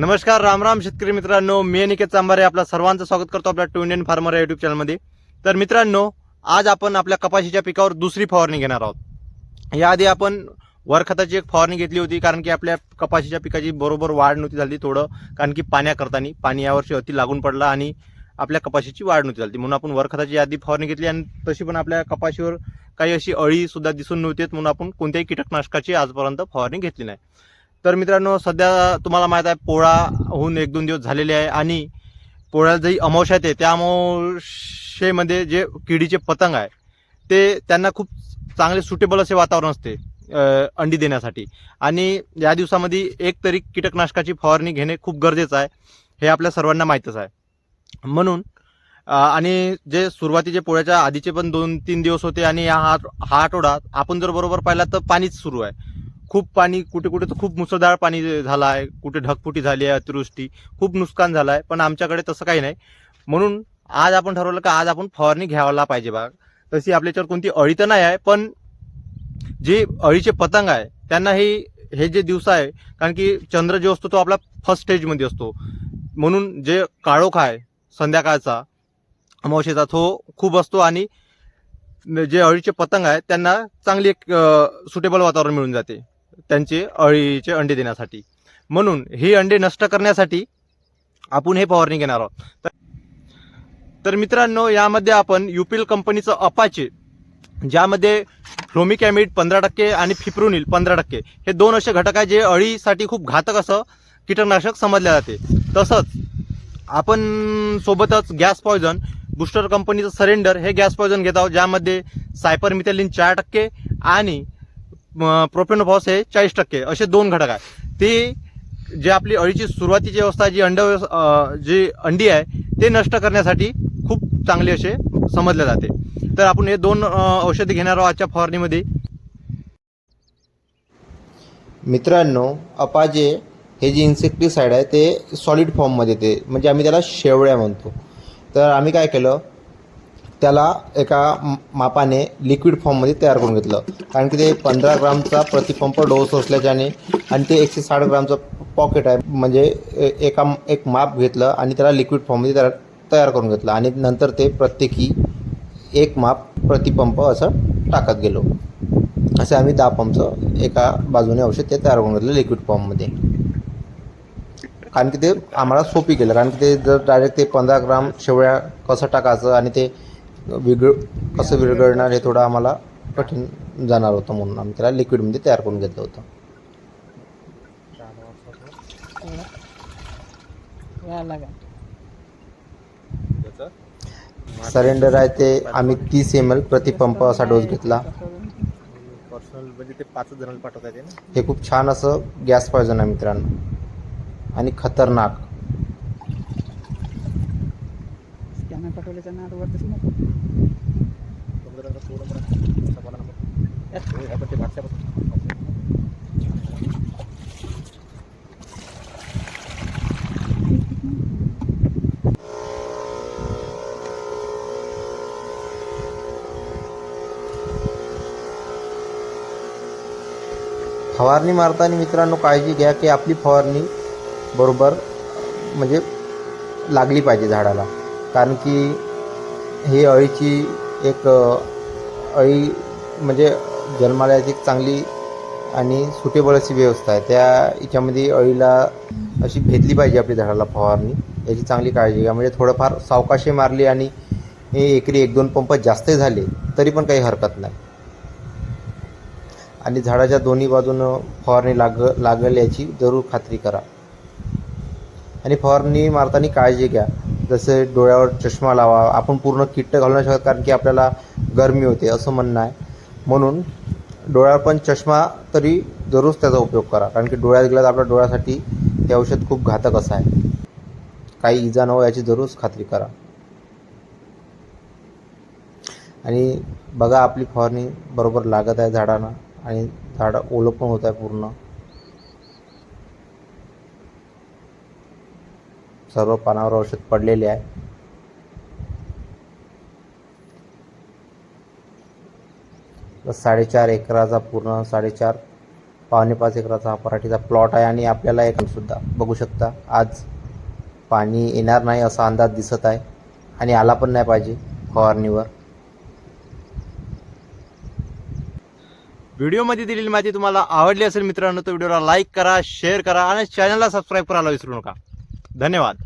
नमस्कार राम राम शेतकरी मित्रांनो. मी अनिकेत चांभारे आपल्या सर्वांचं स्वागत करतो आपल्या टू इंडियन फार्मर या युट्यूब चॅनलमध्ये तर मित्रांनो आज आपण आपल्या कपाशीच्या पिकावर दुसरी फवारणी घेणार आहोत. याआधी आपण वर खताची एक फवारणी घेतली होती कारण की आपल्या कपाशीच्या पिकाची बरोबर वाढ नव्हती झाली थोडं कारण की पाण्याकरतानी पाणी यावर्षी अति लागून पडला आणि आपल्या कपाशीची वाढ नव्हती झाली. म्हणून आपण वर खताची यादी फवारणी घेतली आणि तशी पण आपल्या कपाशीवर काही अशी अळी सुद्धा दिसून नव्हती म्हणून आपण कोणत्याही कीटकनाशकाची आजपर्यंत फवारणी घेतली नाही. तर मित्रांनो सध्या तुम्हाला माहीत आहे पोळा होऊन एक दोन दिवस झालेले आहे आणि पोळ्याला जरी अमावश्या येते त्या अमावशेमध्ये जे किडीचे पतंग आहे ते त्यांना खूप चांगले सुटेबल असे वातावरण असते अंडी देण्यासाठी. आणि या दिवसामध्ये एक तरी कीटकनाशकाची फवारणी घेणे खूप गरजेचं आहे हे आपल्या सर्वांना माहीतच आहे. म्हणून आणि जे सुरुवातीचे पोळ्याच्या आधीचे पण दोन तीन दिवस होते आणि हा हा आठवडा आपण जर बरोबर पाहिला तर पाणीच सुरू आहे. खूप पाणी कुठे कुठे तर खूप मुसळधार पाणी झालं आहे कुठे ढगफुटी झाली आहे अतिवृष्टी खूप नुकसान झालं आहे पण आमच्याकडे तसं काही नाही. म्हणून आज आपण ठरवलं का आज आपण फवारणी घ्यायला पाहिजे बा. तशी आपल्याच्यावर कोणती अळी तर नाही आहे पण जे अळीचे पतंग आहे त्यांना हे हे जे दिवस आहे कारण की चंद्र जो असतो तो आपला फर्स्ट स्टेजमध्ये असतो. म्हणून जे काळोख आहे संध्याकाळचा अमावशेचा तो खूप असतो आणि जे अळीचे पतंग आहेत त्यांना चांगली एक सुटेबल वातावरण मिळून जाते. त्यांचे अळीचे अंडे देण्यासाठी. म्हणून ही अंडे नष्ट करण्यासाठी आपण हे फवारणी घेणार आहोत. तर- तर मित्रांनो यामध्ये आपण युपील कंपनीचं अपाचे ज्यामध्ये फ्लोमिकॅमिड पंधरा टक्के आणि फिप्रोनिल पंधरा टक्के हे दोन असे घटक आहे जे अळीसाठी खूप घातक असं कीटकनाशक समजले जाते. तसंच आपण सोबतच गॅस पॉयझन बुस्टर कंपनीचं सरेंडर हे गॅस पॉयझन घेत आहोत ज्यामध्ये सायपर मिथेलिन चार टक्के आणि प्रोपेनोफॉस हे चाळीस टक्के असे दोन घटक आहे ते जे आपली अळीची सुरुवातीची अवस्था जी अंड जी अंडी आहे ते नष्ट करण्यासाठी खूप चांगले असे समजले जाते. तर आपण हे दोन अं, औषधी घेणार आहोत आजच्या फवारणीमध्ये. मित्रांनो अपाजे हे जे इन्सेक्टिसाईड आहे ते सॉलिड फॉर्ममध्ये येते. म्हणजे आम्ही त्याला शेवळ्या म्हणतो. तर आम्ही काय केलं त्याला एका मापाने लिक्विड फॉर्ममध्ये तयार करून घेतलं. कारण की ते पंधरा ग्रामचा प्रतिपंप डोस असल्याच्याने आणि ते एकशे साठ ग्रामचं पॉकेट आहे. म्हणजे ए- एका एक माप घेतलं आणि त्याला लिक्विड फॉर्ममध्ये तयार तयार करून घेतलं. आणि नंतर ते प्रत्येकी एक माप प्रतिपंप असं टाकत गेलो. असे आम्ही दहा पंपचं एका बाजूने औषध ते तयार करून घेतलं लिक्विड फॉर्ममध्ये कारण की ते आम्हाला सोपी केलं. कारण की ते जर डायरेक्ट ते पंधरा ग्राम शेवळ्या कसं टाकायचं आणि ते विगळ कसं विरघळणार हे थोडं आम्हाला कठीण जाणार होतं म्हणून आम्ही त्याला लिक्विडमध्ये तयार करून घेतलं होतं. सरेंडर आहे ते आम्ही तीस एम एल प्रतिपंप असा डोस घेतला. पर्सनल म्हणजे ते पाच जणांना पाठवता येते ना? हे खूप छान असं गॅस पॉयझन आहे मित्रांनो. आणि खतरनाक स्कॅनर पाठवल्याच्या ना वरतीच नको फवारणी मारताना मित्रांनो काळजी घ्या की आपली फवारणी बरोबर म्हणजे लागली पाहिजे झाडाला. कारण की ही अळीची एक अळी म्हणजे जन्माला याची एक चांगली आणि सुटेबल अशी व्यवस्था आहे. त्या याच्यामध्ये अळीला अशी भेटली पाहिजे आपली झाडाला फवारणी. याची चांगली काळजी घ्या. म्हणजे थोडंफार सावकाशी मारली आणि हे एकरी एक दोन पंप जास्त झाले तरी पण काही हरकत नाही. आणि झाडाच्या दोन्ही बाजूनं फवारणी लाग लागेल याची जरूर खात्री करा. आणि फवारणी मारताना काळजी घ्या. जसे डोळ्यावर चष्मा लावा. आपण पूर्ण किट्ट घालू नाही शकत कारण की आपल्याला गरमी होते असं म्हणणं आहे. म्हणून डोळ्यावर पण चष्मा तरी जरूर त्याचा उपयोग करा. कारण की डोळ्यात गेला तर आपल्या डोळ्यासाठी ते औषध खूप घातक असं आहे. काही इजा न हो याची जरूर खात्री करा. आणि बघा आपली फवारणी बरोबर लागत आहे झाडांना आणि झाडं ओलं पण होत आहे पूर्ण. सर्व पानावर औषध पडलेले आहे. साडेचार एकराचा पूर्ण साडेचार पावणे पाच एकराचा हा पराठीचा प्लॉट आहे आणि आपल्याला एक सुद्धा बघू शकता आज पाणी येणार नाही असा अंदाज दिसत आहे आणि आला पण नाही पाहिजे फवारणीवर. व्हिडिओमध्ये दिलेली माहिती तुम्हाला आवडली असेल मित्रांनो तर व्हिडिओला लाईक करा शेअर करा आणि चॅनलला सबस्क्राईब करायला विसरू नका. धन्यवाद.